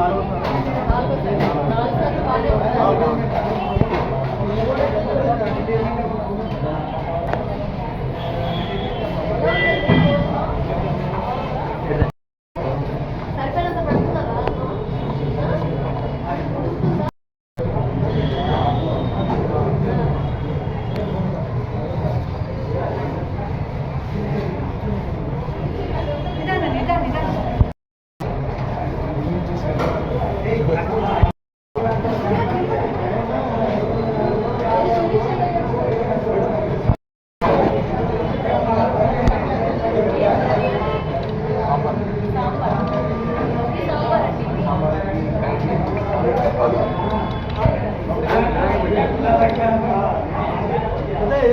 నాలుగు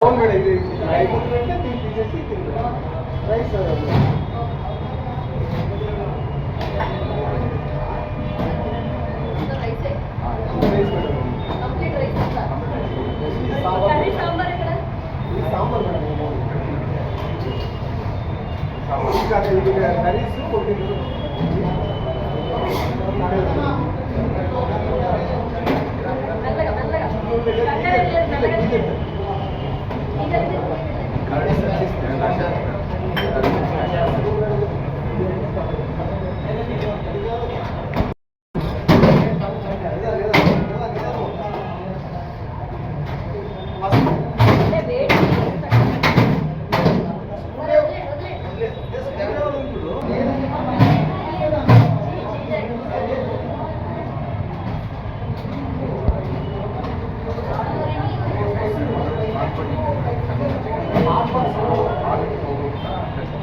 అవును మేడం ఇది తీసేసి రైస్ ఇంకా ఇది మెల్లగా మెల్లగా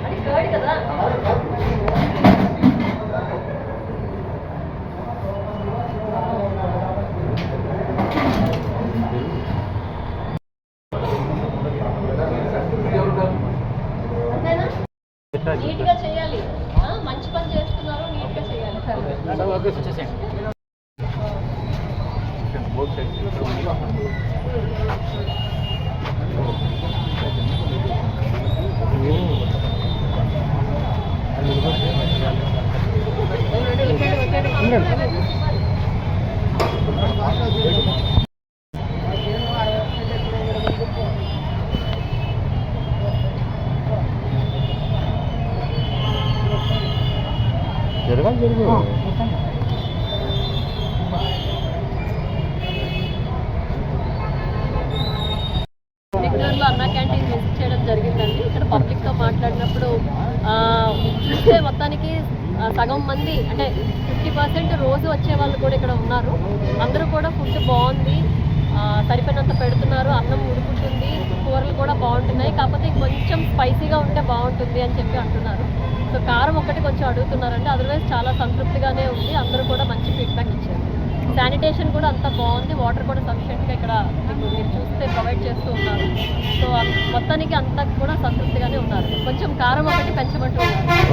అది కర్డ్ కదా. అంతేనా? నీట్గా చేయాలి. మంచి పని చేస్తున్నారు నీట్గా చేయాలి. సరే. జరగాలి జరుగు బెంగళూరులో అన్నా క్యాంటీన్ విజిట్ చేయడం జరిగిందండి. ఇక్కడ పబ్లిక్తో మాట్లాడినప్పుడు ఆ, చూస్తే మొత్తానికి సగం మంది అంటే ఫిఫ్టీ పర్సెంట్ రోజు వచ్చే వాళ్ళు కూడా ఇక్కడ ఉన్నారు. అందరూ కూడా ఫుడ్ బాగుంది. సరిపోయినంత పెడుతున్నారు. అన్నం ఉడుకుతుంది. కూరలు కూడా బాగుంటున్నాయి. కాకపోతే కొంచెం స్పైసీగా ఉంటే బాగుంటుంది అని చెప్పి అంటున్నారు. సో కారం ఒకటి కొంచెం అడుగుతున్నారంటే అదర్వైజ్ చాలా సంతృప్తిగానే ఉంది. అందరూ కూడా మంచి ఫీడ్బ్యాక్ ఇచ్చారు. శానిటేషన్ కూడా అంత బాగుంది. వాటర్ కూడా సఫిషియెంట్గా ఇక్కడ మీకు మీరు చూస్తే ప్రొవైడ్ చేస్తూ ఉన్నారు. సో మొత్తానికి అంతా కూడా సంతృప్తిగానే ఉన్నారు. కొంచెం కారం ఒకటి పెంచమంటున్నారు